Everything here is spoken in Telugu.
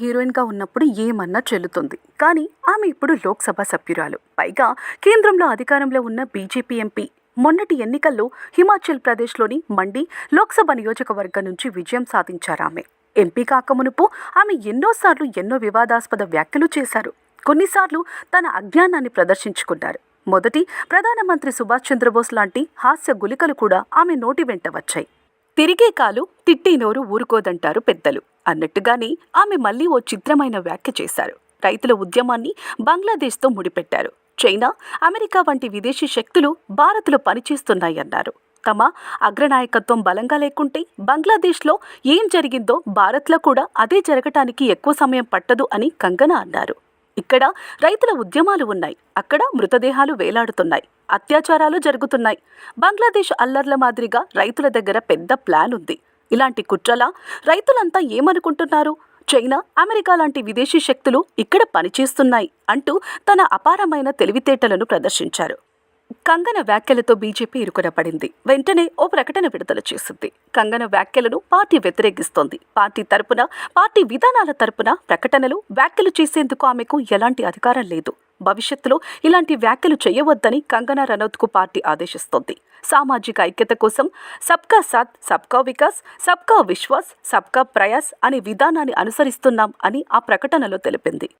హీరోయిన్గా ఉన్నప్పుడు ఏమన్నా చెల్లుతుంది. కానీ ఆమె ఇప్పుడు లోక్సభ సభ్యురాలు. పైగా కేంద్రంలో అధికారంలో ఉన్న బీజేపీ ఎంపీ మొన్నటి ఎన్నికల్లో హిమాచల్ ప్రదేశ్లోని మండి లోక్సభ నియోజకవర్గం నుంచి విజయం సాధించారామె ఎంపీ కాకమునుపు ఆమె ఎన్నోసార్లు ఎన్నో వివాదాస్పద వ్యాఖ్యలు చేశారు. కొన్నిసార్లు తన అజ్ఞానాన్ని ప్రదర్శించుకున్నారు. మొదటి ప్రధానమంత్రి సుభాష్ చంద్రబోస్ లాంటి హాస్య గులికలు కూడా ఆమె నోటి వెంట వచ్చాయి. తిరిగే కాలు తిట్టి నోరు ఊరుకోదంటారు పెద్దలు. అన్నట్టుగానే ఆమె మళ్ళీ ఓ చిత్రమైన వ్యాఖ్య చేశారు. రైతుల ఉద్యమాన్ని బంగ్లాదేశ్తో ముడిపెట్టారు. చైనా అమెరికా వంటి విదేశీ శక్తులు భారత్లో పనిచేస్తున్నాయన్నారు. తమ అగ్రనాయకత్వం బలంగా లేకుంటే బంగ్లాదేశ్లో ఏం జరిగిందో భారత్లో కూడా అదే జరగటానికి ఎక్కువ సమయం పట్టదు అని కంగనా అన్నారు. ఇక్కడ రైతుల ఉద్యమాలు ఉన్నాయి. అక్కడ మృతదేహాలు వేలాడుతున్నాయి. అత్యాచారాలు జరుగుతున్నాయి. బంగ్లాదేశ్ అల్లర్ల మాదిరిగా రైతుల దగ్గర పెద్ద ప్లాన్ ఉంది. ఇలాంటి కుట్రల రైతులంతా ఏమనుకుంటున్నారు? చైనా అమెరికా లాంటి విదేశీ శక్తులు ఇక్కడ పనిచేస్తున్నాయి అంటూ తన అపారమైన తెలివితేటలను ప్రదర్శించారు. కంగన వ్యాఖ్యలతో బీజేపీ ఇరుకున పడింది వెంటనే ఓ ప్రకటన విడుదల చేసింది. కంగన వ్యాఖ్యలను పార్టీ వ్యతిరేకిస్తోంది. పార్టీ తరపున పార్టీ విధానాల తరపున ప్రకటనలు వ్యాఖ్యలు చేసేందుకు ఆమెకు ఎలాంటి అధికారం లేదు. భవిష్యత్తులో ఇలాంటి వ్యాఖ్యలు చేయవద్దని కంగనా రనౌత్కు పార్టీ ఆదేశిస్తోంది. సామాజిక ఐక్యత కోసం సబ్కా సాత్ సబ్కా వికాస్ సబ్కా విశ్వాస్ సబ్కా ప్రయాస్ అనే విధానాన్ని అనుసరిస్తున్నాం అని ఆ ప్రకటనలో తెలిపింది.